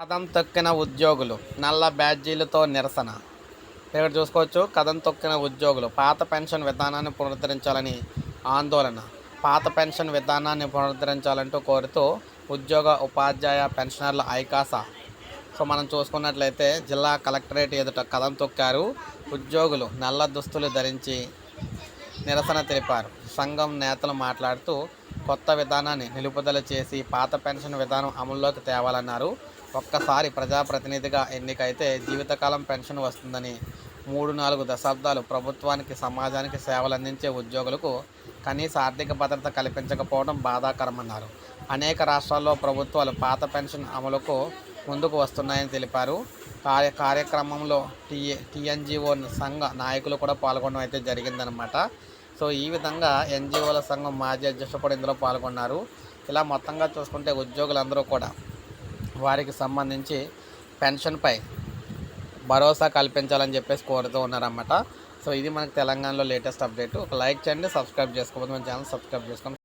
కథం తొక్కిన ఉద్యోగులు నల్ల బ్యాడ్జీలతో నిరసన. ఇక్కడ చూసుకోవచ్చు కథం తొక్కిన ఉద్యోగులు పాత పెన్షన్ విధానాన్ని పునరుద్ధరించాలని ఆందోళన. పాత పెన్షన్ విధానాన్ని పునరుద్ధరించాలంటూ కోరుతూ ఉద్యోగ ఉపాధ్యాయ పెన్షనర్ల ఐకాస. సో మనం చూసుకున్నట్లయితే జిల్లా కలెక్టరేట్ ఎదుట కథం తొక్కారు. ఉద్యోగులు నల్ల దుస్తులు ధరించి నిరసన తెలిపారు. సంఘం నేతలు మాట్లాడుతూ కొత్త విధానాన్ని నిలుపుదల చేసి పాత పెన్షన్ విధానం అమల్లోకి తేవాలన్నారు. ఒక్కసారి ప్రజాప్రతినిధిగా ఎన్నికైతే జీవితకాలం పెన్షన్ వస్తుందని మూడు నాలుగు దశాబ్దాలు ప్రభుత్వానికి సమాజానికి సేవలందించే ఉద్యోగులకు కనీస ఆర్థిక భద్రత కల్పించకపోవడం బాధాకరమన్నారు. అనేక రాష్ట్రాల్లో ప్రభుత్వాలు పాత పెన్షన్ అమలుకు ముందుకు వస్తున్నాయని తెలిపారు. కార్య కార్యక్రమంలో టీఏ టీఎన్జిఓ సంఘ నాయకులు కూడా పాల్గొనడం అయితే జరిగిందనమాట సో ఈ విధంగా ఎన్జిఓల సంఘం మాజీ అధ్యక్షుడు కూడా ఇందులో పాల్గొన్నారు. ఇలా మొత్తంగా చూసుకుంటే ఉద్యోగులందరూ కూడా వారికి సంబంధించి పెన్షన్పై భరోసా కల్పించాలని చెప్పేసి కోరుతూ ఉన్నారన్నమాట. సో ఇది మనకు తెలంగాణలో లేటెస్ట్ అప్డేట్. ఒక లైక్ చేయండి సబ్స్క్రైబ్ చేసుకోవద్దు మన ఛానల్ సబ్స్క్రైబ్ చేసుకోండి.